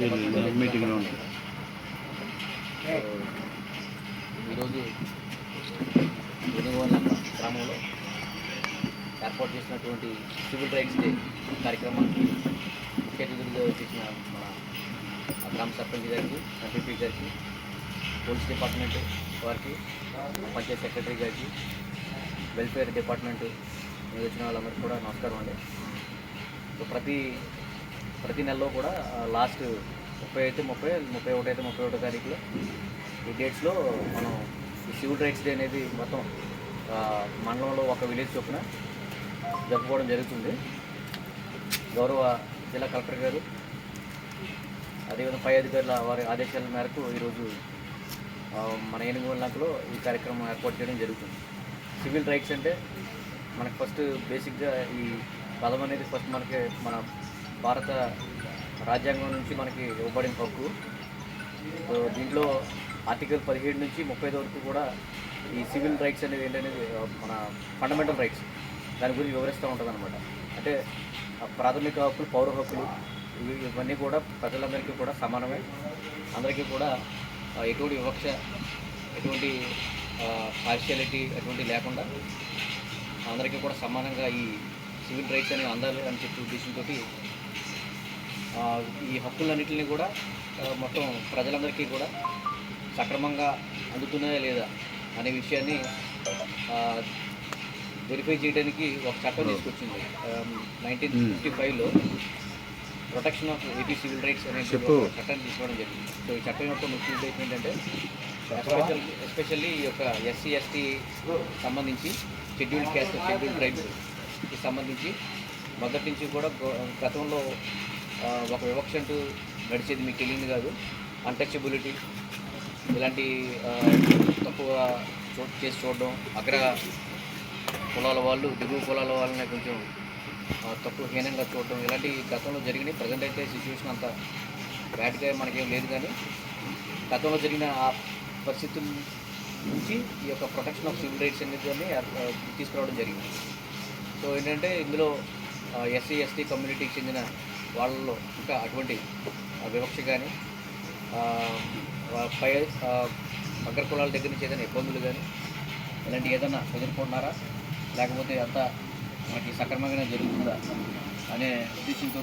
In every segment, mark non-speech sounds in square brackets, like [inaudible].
మీటింగ్లో ఉంటుంది ఈరోజు వెనుగోల గ్రామంలో ఏర్పాటు చేసినటువంటి సివిల్ రైట్స్ డే కార్యక్రమానికి ముఖ్య అతిథులుగా చేసిన మన గ్రామ సర్పంచ్ గారికి ఎంపీపీ గారికి పోలీస్ డిపార్ట్మెంట్ వారికి పంచాయత్ సెక్రటరీ గారికి వెల్ఫేర్ డిపార్ట్మెంట్ మీద వచ్చిన వాళ్ళందరికీ కూడా నమస్కారం అండి. సో ప్రతి ప్రతి నెలలో కూడా లాస్ట్ ముప్పై అయితే ముప్పై ముప్పై ఒకటి అయితే ముప్పై ఒకటో తారీఖులో ఈ డేట్స్లో మనం ఈ సివిల్ రైట్స్ డే అనేది మొత్తం మండలంలో ఒక విలేజ్ చొప్పున జరుపుకోవడం జరుగుతుంది. గౌరవ జిల్లా కలెక్టర్ గారు అదేవిధంగా పై అధికారుల వారి ఆదేశాల మేరకు ఈరోజు ఆ, మన ఏనుగులకు ఈ కార్యక్రమం ఏర్పాటు చేయడం జరుగుతుంది. సివిల్ రైట్స్ అంటే మనకు ఫస్ట్ బేసిక్గా ఈ పదం అనేది ఫస్ట్ మనకి మన భారత రాజ్యాంగం నుంచి మనకి ఇవ్వబడిన హక్కు. సో దీంట్లో ఆర్టికల్ పదిహేడు నుంచి ముప్పై వరకు కూడా ఈ సివిల్ రైట్స్ అనేది ఏంటనేది మన ఫండమెంటల్ రైట్స్. దాని గురించి వివరిస్తూ ఉంటుంది అనమాట అంటే ప్రాథమిక హక్కులు పౌర హక్కులు ఇవి ఇవన్నీ కూడా ప్రజలందరికీ కూడా సమానమే. అందరికీ కూడా ఎటువంటి వివక్ష ఎటువంటి పార్షియాలిటీ ఎటువంటి లేకుండా అందరికీ కూడా సమానంగా ఈ సివిల్ రైట్స్ అనేవి అందాలి అని చెప్పి ఉద్దేశంతో ఈ హక్కులన్నింటినీ కూడా మొత్తం ప్రజలందరికీ కూడా సక్రమంగా అందుతున్నాయా లేదా అనే విషయాన్ని వెరిఫై చేయడానికి ఒక చట్టం తీసుకొచ్చింది. నైన్టీన్ ఫిఫ్టీ ఫైవ్లో ప్రొటెక్షన్ ఆఫ్ ఎయిటీ సివిల్ రైట్స్ అనే చట్టాన్ని తీసుకోవడం జరిగింది. సో ఈ చట్టం యొక్క ముఖ్య ఉద్దేశం ఏంటంటే ఎస్పెషల్ ఎస్పెషల్లీ ఈ యొక్క ఎస్సీ ఎస్టీ సంబంధించి షెడ్యూల్డ్ క్యాస్ట్ షెడ్యూల్డ్ ట్రైబ్స్కి సంబంధించి మొదటి నుంచి కూడా గతంలో ఒక వివక్ష అంటూ నడిచేది మీకు తెలియదు కాదు. అన్టచబిలిటీ ఇలాంటి తక్కువగా తక్కువ చేసి చూడడం అగ్ర కులాల వాళ్ళు దిగువ కులాల వాళ్ళని కొంచెం తక్కువ హీనంగా చూడడం ఇలాంటి గతంలో జరిగినాయి ప్రజెంట్ అయితే సిచ్యువేషన్ అంత బ్యాడ్గా మనకేం లేదు కానీ గతంలో జరిగిన ఆ పరిస్థితుల నుంచి ఈ యొక్క ప్రొటెక్షన్ ఆఫ్ సివిల్ రైట్స్ అనేది తీసుకురావడం జరిగింది. సో ఏంటంటే ఇందులో ఎస్సీ ఎస్టీ కమ్యూనిటీకి చెందిన వాళ్ళలో ఇంకా అటువంటి వివక్ష కానీ పై ఆ, అగ్ర కులాల దగ్గర నుంచి ఏదైనా ఇబ్బందులు కానీ ఇలాంటి ఏదైనా ఎదుర్కొంటున్నారా? లేకపోతే అంత మనకి సక్రమంగానే జరుగుతుందా? అనే ఉద్దేశంతో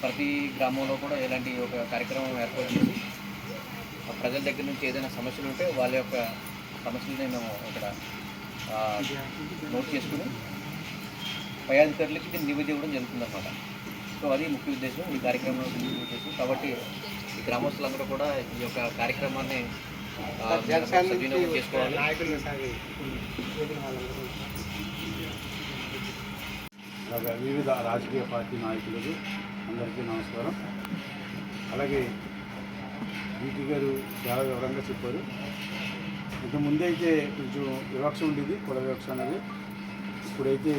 ప్రతి గ్రామంలో కూడా ఇలాంటి ఒక కార్యక్రమం ఏర్పాటు చేసి ఆ ప్రజల దగ్గర నుంచి ఏదైనా సమస్యలు ఉంటే వాళ్ళ యొక్క సమస్యలని మేము ఇక్కడ నోట్ చేసుకుని పై అధికారులకి దీన్ని నివేదివ్వడం జరుగుతుందన్నమాట. సో అది ముఖ్య ఉద్దేశం ఈ కార్యక్రమంలో ఉద్దేశం. కాబట్టి ఈ గ్రామస్తులందరూ కూడా ఈ యొక్క కార్యక్రమాన్ని సద్వినియోగం చేసుకోవాలి. వివిధ రాజకీయ పార్టీ నాయకులకు అందరికీ నమస్కారం. అలాగే బీటీ గారు చాలా వివరంగా చెప్పారు. ఇంత ముందైతే కొంచెం వివక్ష ఉండేది కుల వివక్ష అనేది. ఇప్పుడైతే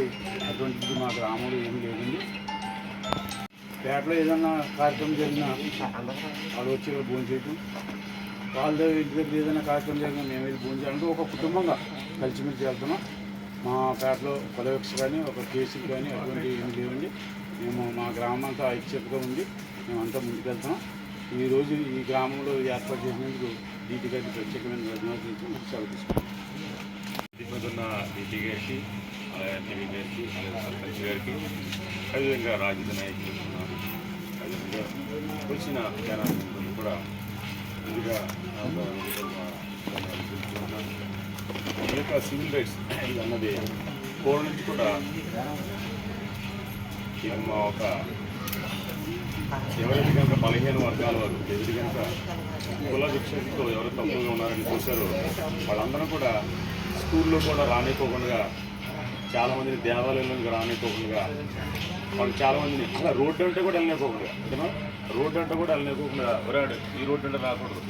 అటువంటిది మా గ్రామంలో ఏమీ లేదండి. పేటలో ఏదన్నా కార్యక్రమం జరిగినా వాళ్ళు వచ్చి భోజనం చేయటం. వాళ్ళ ఇంటి దగ్గర ఏదైనా కార్యక్రమం జరిగినా మేము వెళ్ళి భోజనం చేయాలంటే ఒక కుటుంబంగా కలిసిమెలిసి వెళ్తున్నాం. మా పేటలో కొలవెక్స్ కానీ ఒక కేసులు కానీ అటువంటి ఏమి లేవండి. మేము మా గ్రామం అంతా ఐక్యతగా ఉంది మేమంతా ముందుకెళ్తున్నాం. ఈరోజు ఈ గ్రామంలో ఏర్పాటు చేసినందుకు డీటీ గారికి ప్రత్యేకమైన ధన్యవాదాలు సెలవు తీసుకుంటాం దిగుతున్న డీటీ గారికి అలాగే గారికి అలాగే సర్పంచ్ గారికి అదేవిధంగా రాజకీయ నాయకులు ఉన్నారు అదేవిధంగా వచ్చిన జనాలు కూడా ముందుగా ఈ యొక్క సివిల్ రైట్స్ అన్నది పూర్వం నుంచి కూడా మా ఒక ఎవరైతే కనుక బలహీన వర్గాల వారు ఎదురు కనుక కుల విక్షేపంతో ఎవరు తప్పుగా ఉన్నారని చూశారో వాళ్ళందరూ కూడా స్కూల్లో కూడా రానిపోకుండా చాలామందిని దేవాలయంలోకి రానిపోకుండా వాళ్ళు చాలామందిని అలా రోడ్డు అంటే కూడా వెళ్ళనిపోకుండా ఓకేనా రోడ్డు అంటే కూడా వెళ్ళనిపోకుండా ఒరాడు ఈ రోడ్డు అంటే రాకూడదు.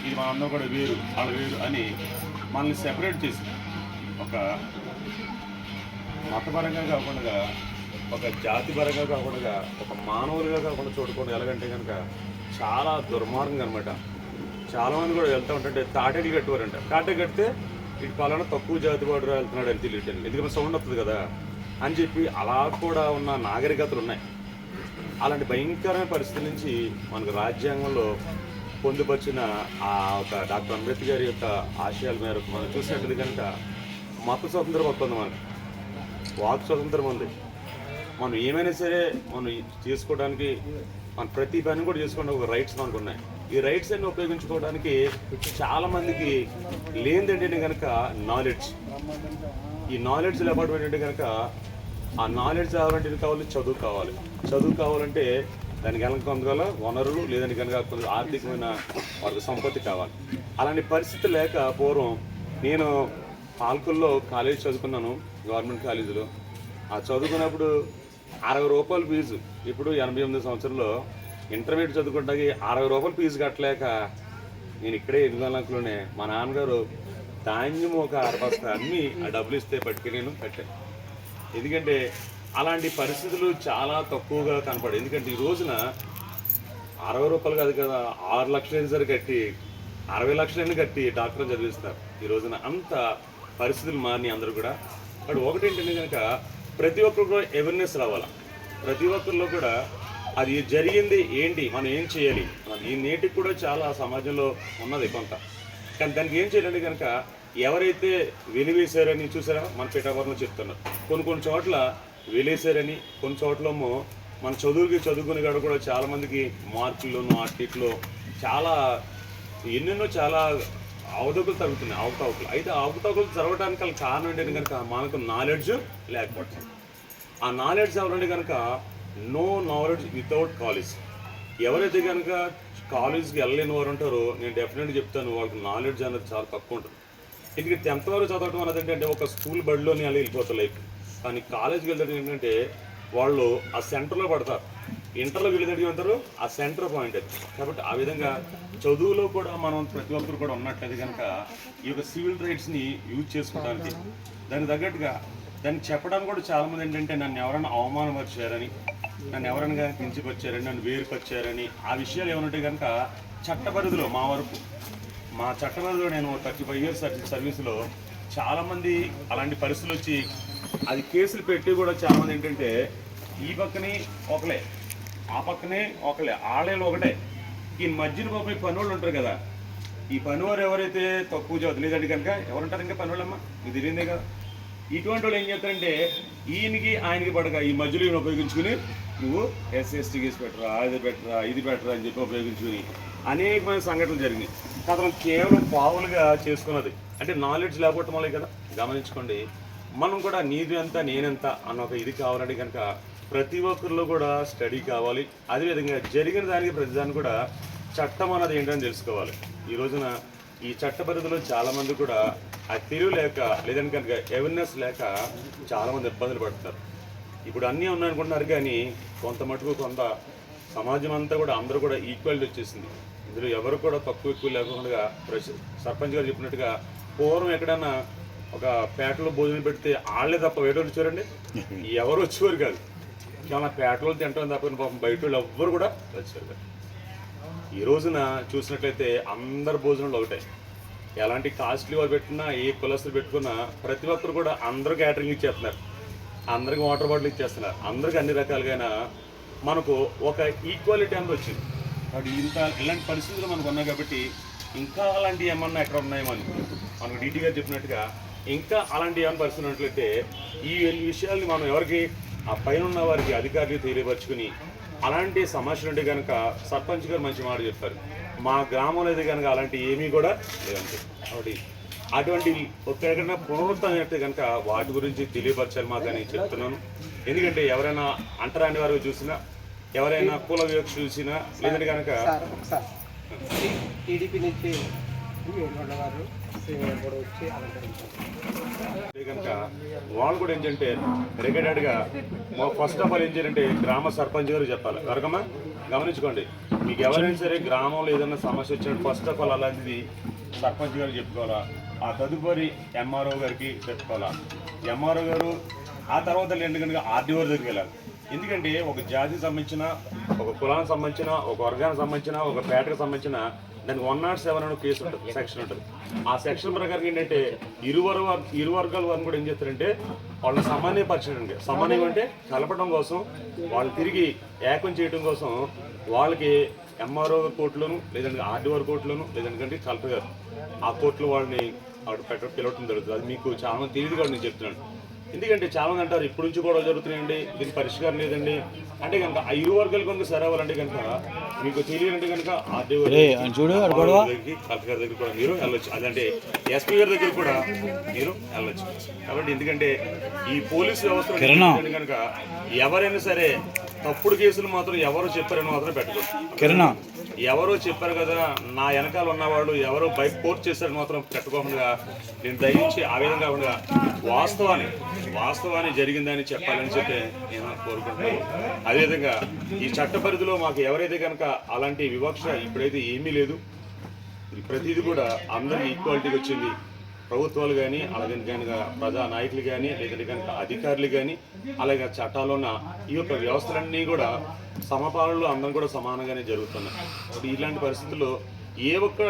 ఇది మా అందరం కూడా వేరు వాళ్ళు వేరు అని మనల్ని సెపరేట్ చేసి ఒక మతపరంగా కాకుండా ఒక జాతిపరంగా కాకుండా ఒక మానవులుగా కాకుండా చూడకుండా ఎలాగంటే కనుక చాలా దుర్మార్గం అనమాట చాలామంది కూడా వెళ్తూ ఉంటుంటే తాటకి కట్టువారంట. తాటకి కడితే ఇటు పలానా తక్కువ జాతి వాడు వెళ్తున్నాడు అని తెలియటండి ఎందుకంటే సౌండ్ వస్తుంది కదా. అని చెప్పి అలా కూడా ఉన్న నాగరికతలు ఉన్నాయి. అలాంటి భయంకరమైన పరిస్థితి నుంచి మనకు రాజ్యాంగంలో పొందుపరిచిన ఆ ఒక డాక్టర్ అంబేద్కర్ గారి యొక్క ఆశయాల మేరకు మనం చూసినట్టు కనుక మత స్వతంత్రం వస్తుంది మనకు. వాక్ స్వతంత్రం ఉంది. మనం ఏమైనా సరే మనం చేసుకోవడానికి మన ప్రతి పని కూడా చేసుకోవడానికి ఒక రైట్స్ మనకు ఉన్నాయి. ఈ రైట్స్ అన్ని ఉపయోగించుకోవడానికి చాలా మందికి లేనిదేంటంటే కనుక నాలెడ్జ్ ఈ నాలెడ్జ్ లేకపోవడం ఏంటంటే కనుక ఆ నాలెడ్జ్ రావాలంటే కావాలి చదువు కావాలి. చదువు కావాలంటే దానికి కనుక కొంతకాల వనరులు లేదని కనుక కొంత ఆర్థికమైన వాళ్ళకి సంపత్తి కావాలి. అలాంటి పరిస్థితి లేక పూర్వం నేను పాల్కుల్లో కాలేజ్ చదువుకున్నాను గవర్నమెంట్ కాలేజీలో ఆ చదువుకున్నప్పుడు అరవై రూపాయల ఫీజు ఇప్పుడు ఎనభై ఎనిమిది సంవత్సరంలో ఇంటర్మీడియట్ చదువుకుంటాకి అరవై రూపాయలు ఫీజు కట్టలేక నేను ఇక్కడే ఎదుగుదలలోనే మా నాన్నగారు ధాన్యం ఒక అరబస్త అమ్మి ఆ డబ్బులు ఇస్తే పట్టుకెళ్ళాను కట్టాను ఎందుకంటే అలాంటి పరిస్థితులు చాలా తక్కువగా కనపడాయి ఎందుకంటే ఈ రోజున అరవై రూపాయలు కాదు కదా ఆరు లక్షలైన సరే కట్టి అరవై లక్షలైనా కట్టి డాక్టర్ చదివిస్తారు ఈ రోజున అంత పరిస్థితులు మారినాయి అందరూ కూడా. బట్ ఒకటి ఏంటంటే కనుక ప్రతి ఒక్కరు కూడా అవేర్నెస్ రావాలా. ప్రతి ఒక్కరిలో కూడా అది జరిగింది ఏంటి? మనం ఏం చేయాలి? మన ఈ నేటికి కూడా చాలా సమాజంలో ఉన్నది కొంత. కానీ దానికి ఏం చేయాలంటే కనుక ఎవరైతే వెలివేశారని చూసారా? మన పీఠాపురంలో చెప్తున్నారు. కొన్ని కొన్ని చోట్ల వెలేశారని కొన్ని చోట్లేమో మన చదువుకి చదువుకునే కాడ కూడా చాలామందికి మార్కుల్లోనూ ఆర్టిట్లో చాలా ఎన్నెన్నో చాలా అవతకులు తగ్గుతున్నాయి అవతవకులు. అయితే ఆ అవతవకులు జరగడానికి కారణం ఏంటంటే కనుక మనకు నాలెడ్జ్ లేకపోవడం ఆ నాలెడ్జ్ అవ్వాలంటే కనుక నో నాలెడ్జ్ వితౌట్ కాలేజ్ ఎవరైతే కనుక కాలేజ్కి వెళ్ళలేని వారు ఉంటారో నేను డెఫినెట్గా చెప్తాను వాళ్ళకి నాలెడ్జ్ అనేది చాలా తక్కువ ఉంటుంది. ఎందుకంటే టెన్త్ వరకు చదవడం అనేది ఏంటంటే ఒక స్కూల్ బడిలోనే అలా వెళ్ళిపోతారు లైఫ్ కానీ కాలేజ్కి వెళ్ళడం ఏంటంటే వాళ్ళు ఆ సెంటర్లో పడతారు. ఇంటర్లో వెళ్ళేటట్టు ఉంటారు ఆ సెంటర్ పాయింట్ అది. కాబట్టి ఆ విధంగా చదువులో కూడా మనం ప్రతి ఒక్కరు కూడా ఉన్నట్లయితే కనుక ఈ యొక్క సివిల్ రైట్స్ని యూజ్ చేసుకోవడానికి దానికి తగ్గట్టుగా దాన్ని చెప్పడానికి కూడా చాలామంది ఏంటంటే నన్ను ఎవరైనా అవమానపరిచారని నన్ను ఎవరైనా కించిపొచ్చారని నన్ను వేరుకొచ్చారని ఆ విషయాలు ఏమంటే కనుక చట్ట పరిధిలో మా వరకు. మా చట్టపరిధిలో నేను థర్టీ ఫైవ్ ఇయర్స్ సర్వీస్లో చాలామంది అలాంటి పరిస్థితులు వచ్చి అది కేసులు పెట్టి కూడా చాలామంది ఏంటంటే ఈ పక్కనే ఒకలే ఆ పక్కనే ఒకలే ఆడేళ్ళు ఒకటే. ఈ మధ్యన పాపం ఈ పనులు ఉంటారు కదా. ఈ పనివారు ఎవరైతే తక్కువ చదవలేదండి కనుక ఎవరుంటారు ఇంకా పనివాళ్ళమ్మా? ఇది తెలియదే కదా. ఇటువంటి వాళ్ళు ఏం చేస్తారంటే ఈయనకి ఆయనకి పడక ఈ మధ్యలో ఈయన ఉపయోగించుకుని నువ్వు ఎస్ఎస్టీ కేసు పెట్టరా అది పెట్టరా ఇది పెట్టరా అని చెప్పి ఉపయోగించుకుని అనేకమైన సంఘటనలు జరిగినాయి. అతను కేవలం పావులుగా చేసుకున్నది. అంటే నాలెడ్జ్ లేకపోవటం వల్లే కదా? గమనించుకోండి. మనం కూడా నీది ఎంత నేనెంత అన్న ఒక ఇది కావాలంటే కనుక ప్రతి ఒక్కరిలో కూడా స్టడీ కావాలి. అదేవిధంగా జరిగిన దానికి ప్రతిదాన్ని కూడా చట్టం అన్నది ఏంటని తెలుసుకోవాలి. ఈ రోజున ఈ చట్ట పరిధిలో చాలామంది కూడా ఆ తెలివి లేక లేదంటే కనుక అవేర్నెస్ లేక చాలామంది ఇబ్బందులు పడతారు ఇప్పుడు అన్నీ ఉన్నాయనుకుంటున్నారు కానీ కొంత మటుకు కొంత సమాజం అంతా కూడా అందరూ కూడా ఈక్వాలిటీ వచ్చేసింది. ఇందులో ఎవరు కూడా తక్కువ ఎక్కువ లేకుండా సర్పంచ్ గారు చెప్పినట్టుగా పూర్వం ఎక్కడన్నా ఒక పేటలో భోజనం పెడితే వాళ్ళే తప్ప బయట వాళ్ళు వచ్చారండి [laughs] ఎవరు వచ్చేవారు కాదు. చాలా పేటలో తింటాం తప్ప పాపం బయట వాళ్ళు ఎవ్వరు కూడా వచ్చారు కాదు. ఈ రోజున చూసినట్లయితే అందరు భోజనాలు ఒకటే. ఎలాంటి కాస్ట్లీ వాళ్ళు పెట్టినా ఏ కులస్తులు పెట్టుకున్నా ప్రతి ఒక్కరు కూడా అందరూ క్యాటరింగ్ ఇచ్చేస్తున్నారు అందరికి వాటర్ బాటిల్ ఇచ్చేస్తున్నారు. అందరికి అన్ని రకాలుగా మనకు ఒక ఈక్వాలిటీ అనేది వచ్చింది. కాబట్టి ఇంత ఇలాంటి పరిస్థితులు మనకు ఉన్నాయి కాబట్టి ఇంకా అలాంటివి ఏమన్నా ఎక్కడ ఉన్నాయేమో అని మనకు డీటీ గారు చెప్పినట్టుగా ఇంకా అలాంటి ఏమైనా పరిస్థితులు ఉన్నట్లయితే ఈ విషయాల్ని మనం ఎవరికి ఆ పైన ఉన్న వారికి అధికారులు తెలియపరుచుకుని అలాంటి సమస్యలు ఉంటే కనుక సర్పంచ్ గారు మంచి మాట చెప్పారు మా గ్రామంలో అయితే కనుక అలాంటి ఏమీ కూడా లేదండి. కాబట్టి అటువంటి ఎక్కడైనా పునరుద్ధరణ అయితే కనుక వాటి గురించి తెలియపరచాలి మాకు అని చెప్తున్నాను. ఎందుకంటే ఎవరైనా అంటరాని వారు చూసినా ఎవరైనా కుల వివక్ష చూసినా లేదంటే కనుక టీడీపీ నుంచి కనుక వాళ్ళు కూడా ఏంటంటే రెగ్యులర్గా ఫస్ట్ ఆఫ్ ఆల్ ఏం చేయాలంటే గ్రామ సర్పంచ్ గారు చెప్పాలి. కనుకమ్మా గమనించుకోండి. మీకు ఎవరైనా సరే గ్రామంలో ఏదైనా సమస్య వచ్చినట్టు ఫస్ట్ ఆఫ్ ఆల్ అలాంటిది సర్పంచ్ గారు చెప్పుకోవాలా? ఆ తదుపరి ఎంఆర్ఓ గారికి చెప్పుకోవాలా? ఎంఆర్ఓ గారు ఆ తర్వాత ఎందుకంటే కనుక ఆర్డీఓ దగ్గరికి వెళ్ళాలి. ఎందుకంటే ఒక జాతికి సంబంధించిన ఒక కులానికి సంబంధించిన ఒక వర్గానికి సంబంధించిన ఒక పేటకు సంబంధించిన దానికి వన్ నాట్ సెవెన్ అనే కేసు ఉంటుంది సెక్షన్ ఉంటుంది. ఆ సెక్షన్ ప్రకారం ఏంటంటే ఇరు ఇరు వర్గాల వారిని కూడా ఏం చేస్తారంటే వాళ్ళని సమన్వయపరచడానికి సమన్వయం అంటే కలపడం కోసం వాళ్ళు తిరిగి ఏకం చేయడం కోసం వాళ్ళకి ఎంఆర్ఓ కోర్టులోను లేదంటే ఆర్డీఓ కోర్టులోను లేదంటే కలెక్టర్ గారు ఆ కోర్టులో వాళ్ళని అక్కడ పెట్ట పిలవటం జరుగుతుంది. అది మీకు చాలా మంది తెలియదు కూడా నేను చెప్తున్నాను. ఎందుకంటే చాలా మంది అంటారు ఇప్పటి నుంచి కూడా జరుగుతున్నాయండి దీనికి పరిష్కారం లేదండి. అంటే కనుక ఆ ఇరు వర్గాలు కనుక సరే అవ్వాలంటే కనుక మీకు తెలియాలంటే కనుక ఆర్డీఓ చూడు దగ్గరికి కలెక్టర్ గారి దగ్గర కూడా మీరు వెళ్ళొచ్చు. అదంటే ఎస్పీ గారి దగ్గర కూడా మీరు వెళ్ళొచ్చు. కాబట్టి ఎందుకంటే ఈ పోలీస్ వ్యవస్థ కనుక ఎవరైనా సరే తప్పుడు కేసులు మాత్రం ఎవరు చెప్పారని మాత్రం పెట్టకూడదు. కిరణ్. ఎవరో చెప్పారు కదా నా వెనకాల ఉన్నవాళ్ళు ఎవరో బైక్ పోర్ట్ చేశారు మాత్రం పెట్టుకోకుండా నేను దయించి ఆ విధంగా కాకుండా వాస్తవాన్ని వాస్తవాన్ని జరిగిందని చెప్పాలని చెప్పి నేను కోరుకుంటున్నాను. అదేవిధంగా ఈ చట్ట పరిధిలో మాకు ఎవరైతే కనుక అలాంటి వివక్ష ఇప్పుడైతే ఏమీ లేదు ప్రతిదీ కూడా అందరికీ ఈక్వాలిటీకి వచ్చింది. ప్రభుత్వాలు కానీ అలాగే కానీ ప్రజా నాయకులు కానీ లేదంటే కనుక అధికారులు కానీ అలాగే చట్టాలు ఉన్న ఈ యొక్క వ్యవస్థలన్నీ కూడా సమపాలనలో అందరం కూడా సమానంగానే జరుగుతున్నాయి. ఇలాంటి పరిస్థితుల్లో ఏ ఒక్క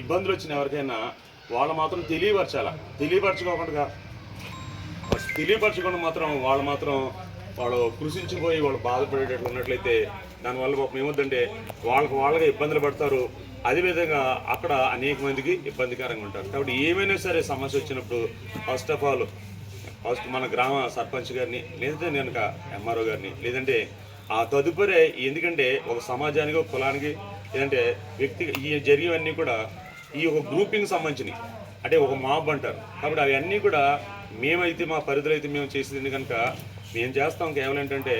ఇబ్బందులు వచ్చిన ఎవరికైనా వాళ్ళు మాత్రం తెలియపరచాల? తెలియపరచుకోకుండా తెలియపరచకుండా మాత్రం వాళ్ళు మాత్రం వాళ్ళు కృషించిపోయి వాళ్ళు బాధపడేటట్లు ఉన్నట్లయితే దానివల్ల పాపం ఏమొద్దంటే వాళ్ళకి వాళ్ళగా ఇబ్బందులు పడతారు. అదేవిధంగా అక్కడ అనేక మందికి ఇబ్బందికరంగా ఉంటారు. కాబట్టి ఏమైనా సరే సమస్య వచ్చినప్పుడు ఫస్ట్ ఆఫ్ ఆల్ ఫస్ట్ మన గ్రామ సర్పంచ్ గారిని లేదంటే కనుక ఎంఆర్ఓ గారిని లేదంటే ఆ తదుపరి ఎందుకంటే ఒక సమాజానికి ఒక కులానికి లేదంటే వ్యక్తి ఈ జరిగేవన్నీ కూడా ఈ ఒక గ్రూపింగ్ సంబంధించినవి. అంటే ఒక మాబ్ అంటారు. కాబట్టి అవన్నీ కూడా మేమైతే మా పరిధిలో అయితే మేము చేసేది కనుక మేము చేస్తాం. కేవలం ఏంటంటే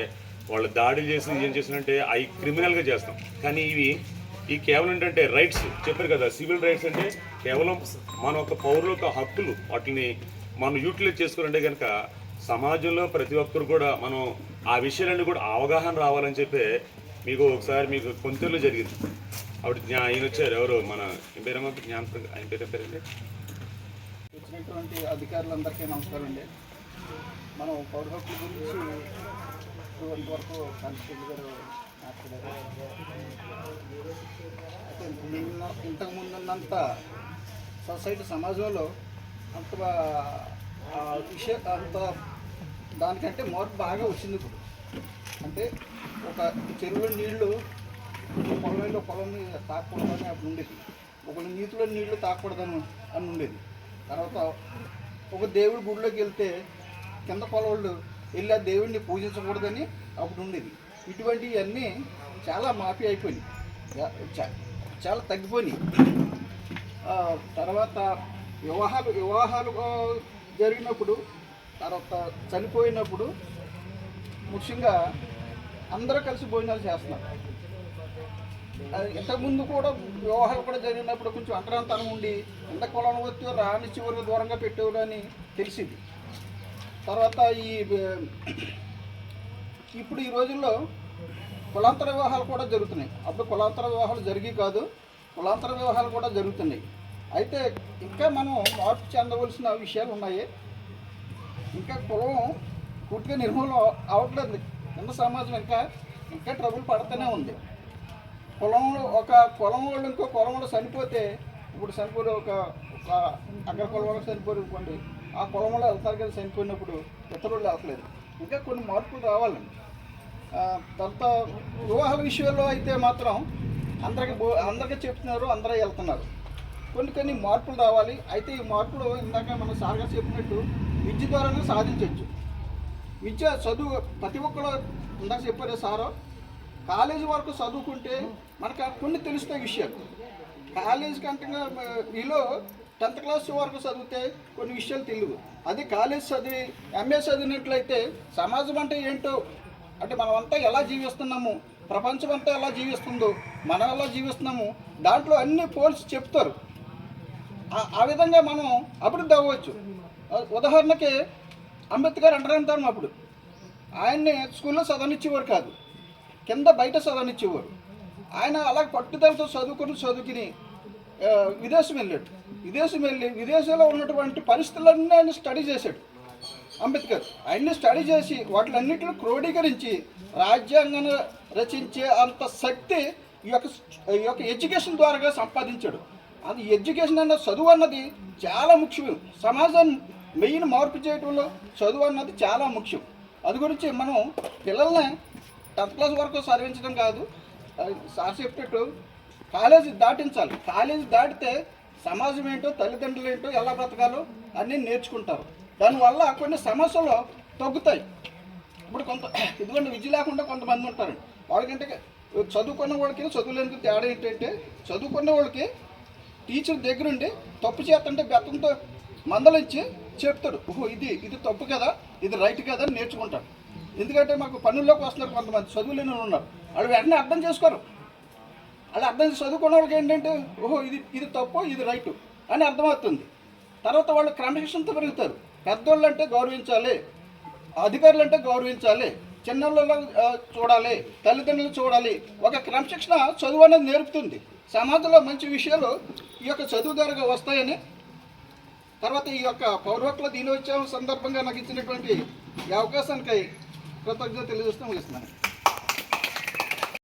వాళ్ళు దాడులు చేసి ఏం చేసినంటే అవి క్రిమినల్గా చేస్తాం. కానీ ఇవి ఈ కేవలం ఏంటంటే రైట్స్ చెప్పారు కదా సివిల్ రైట్స్ అంటే కేవలం మన ఒక పౌరుల యొక్క హక్కులు వాటిని మనం యూటిలైజ్ చేసుకోవాలంటే కనుక సమాజంలో ప్రతి ఒక్కరు కూడా మనం ఆ విషయాలన్నీ కూడా అవగాహన రావాలని చెప్పి మీకు ఒకసారి మీకు కొంతలో జరిగింది. అప్పుడు జ్ఞా- ఆయన వచ్చారు ఎవరు? మన ఏం పేరమ్మా జ్ఞాన ఆయన పేరు పేరండి? వచ్చినటువంటి అధికారులందరికీ నమస్కారం అండి. మనం పౌర హక్కుల గురించి ఇంతవరకు కానిస్టేబుల్ గారు ఇంతకు ముందున్నంత సొసైటీ సమాజంలో అంత బా- విషయ అంత దానికంటే మార్పు బాగా వచ్చింది ఇప్పుడు. అంటే ఒక చెరువులో నీళ్ళు పొలంలో పొలం తాకూడదని అప్పుడు ఉండేది. ఒక నీటిలో నీళ్ళు తాకూడదని అని ఉండేది. తర్వాత ఒక దేవుడి గుడిలోకి వెళ్తే కింద పొలవాళ్ళు వెళ్ళి ఆ దేవుడిని పూజించకూడదని అప్పుడు ఉండేది. ఇటువంటివన్నీ చాలా మాఫీ అయిపోయినాయి. చాలా తగ్గిపోయినాయి. తర్వాత వివాహాలు వివాహాలు జరిగినప్పుడు తర్వాత చనిపోయినప్పుడు ముఖ్యంగా అందరూ కలిసి భోజనాలు చేస్తున్నారు. అది ఇంతకుముందు కూడా వివాహాలు కూడా జరిగినప్పుడు కొంచెం అంతరాంతరం ఉండి ఎంత కులం వచ్చో రాని చివరికి దూరంగా పెట్టేవారు అని తెలిసింది. తర్వాత ఈ ఇప్పుడు ఈ రోజుల్లో కులాంతర వివాహాలు కూడా జరుగుతున్నాయి. అప్పుడు కులాంతర వివాహాలు జరిగి కాదు కులాంతర వివాహాలు కూడా జరుగుతున్నాయి. అయితే ఇంకా మనం మార్పు చెందవలసిన విషయాలు ఉన్నాయి. ఇంకా కులం పూర్తిగా నిర్మూలన అవ్వట్లేదు కింద సమాజం ఇంకా ఇంకా ట్రబుల్ పడుతూనే ఉంది. కులంలో ఒక కులం వాళ్ళు ఇంకో కులం వాళ్ళు చనిపోతే ఇప్పుడు చనిపోయి ఒక ఒక అగ్ర కులం వాళ్ళు చనిపోయి అనుకోండి ఆ కులం వాళ్ళు వెళ్తారు కదా చనిపోయినప్పుడు ఇతరులు రావట్లేదు ఇంకా కొన్ని మార్పులు రావాలండి. తర్వాత వివాహాల విషయంలో అయితే మాత్రం అందరికి బో అందరికీ చెప్తున్నారు అందరూ వెళ్తున్నారు. కొన్ని కొన్ని మార్పులు రావాలి. అయితే ఈ మార్పులు ఇందాక మన సార్ గారు చెప్పినట్టు విద్య ద్వారానే సాధించవచ్చు విద్య చదువు ప్రతి ఒక్కరు ఇందాక చెప్పారు సారు. కాలేజీ వరకు చదువుకుంటే మనకు కొన్ని తెలుస్తాయి విషయాలు. కాలేజ్ కంటే వీలో టెన్త్ క్లాస్ వరకు చదివితే కొన్ని విషయాలు తెలియదు అది కాలేజ్ చదివి ఎంఏ చదివినట్లయితే సమాజం అంటే ఏంటో అంటే మనమంతా ఎలా జీవిస్తున్నాము? ప్రపంచం అంతా ఎలా జీవిస్తుందో మనం ఎలా జీవిస్తున్నాము? దాంట్లో అన్ని పోల్స్ చెప్తారు. ఆ- విధంగా మనం అభివృద్ధి అవ్వచ్చు. ఉదాహరణకి అంబేద్కర్ అంటారంటారు అప్పుడు. ఆయన్ని స్కూల్లో చదవనిచ్చేవారు కాదు. కింద బయట చదవనిచ్చేవారు. ఆయన అలా పట్టుదలతో చదువుకుని చదువుకుని విదేశం వెళ్ళాడు. విదేశం వెళ్ళి విదేశంలో ఉన్నటువంటి పరిస్థితులన్నీ ఆయన స్టడీ చేశాడు. అంబేద్కర్. ఆయన్ని స్టడీ చేసి వాటిలన్నింటిని క్రోడీకరించి రాజ్యాంగాన్ని రచించే అంత శక్తి ఈ యొక్క ఈ యొక్క ఎడ్యుకేషన్ ద్వారా సంపాదించాడు. అది ఎడ్యుకేషన్ అన్న చదువు అన్నది చాలా ముఖ్యం సమాజం మెయిన్ మార్పు చేయడంలో చదువు అన్నది చాలా ముఖ్యం. అది గురించి మనం పిల్లల్ని టెన్త్ క్లాస్ వరకు చదివించడం కాదు సార్ చెప్పేట్టు కాలేజీ దాటించాలి. కాలేజీ దాటితే సమాజం ఏంటో తల్లిదండ్రులు ఏంటో ఎలా బ్రతకాలో అన్నీ నేర్చుకుంటారు. దానివల్ల కొన్ని సమస్యలు తగ్గుతాయి. ఇప్పుడు కొంత [coughs] ఎందుకంటే విద్య లేకుండా కొంతమంది ఉంటారు. వాళ్ళకంటే చదువుకున్న వాళ్ళకి చదువులేని తేడా ఏంటంటే చదువుకున్న వాళ్ళకి టీచర్ దగ్గరుండి తప్పు చేస్తుంటే బెత్తంతో మందలించి చెప్తాడు. ఓహో ఇది ఇది తప్పు కదా ఇది రైట్ కదా అని నేర్చుకుంటాడు. ఎందుకంటే మాకు పనుల్లోకి వస్తున్నారు కొంతమంది చదువులేని వాళ్ళు ఉన్నారు. వాళ్ళు వెంటనే అర్థం చేసుకోరు. వాళ్ళు అర్థం చేసి చదువుకున్న వాళ్ళకి ఏంటంటే ఓహో ఇది ఇది తప్పు ఇది రైట్ అని అర్థమవుతుంది. తర్వాత వాళ్ళు క్రమశిక్షణతో పెరుగుతారు. పెద్దోళ్ళు అంటే గౌరవించాలి అధికారులు అంటే గౌరవించాలి చిన్నోళ్ళలో చూడాలి తల్లిదండ్రులు చూడాలి. ఒక క్రమశిక్షణ చదువు అనేది నేర్పుతుంది. సమాజంలో మంచి విషయాలు ఈ యొక్క చదువు ద్వారా వస్తాయని తర్వాత ఈ యొక్క పౌర దినోత్సవం సందర్భంగా నాకు ఇచ్చినటువంటి ఈ అవకాశానికి కృతజ్ఞత తెలియజేస్తూ ముగిస్తున్నాను.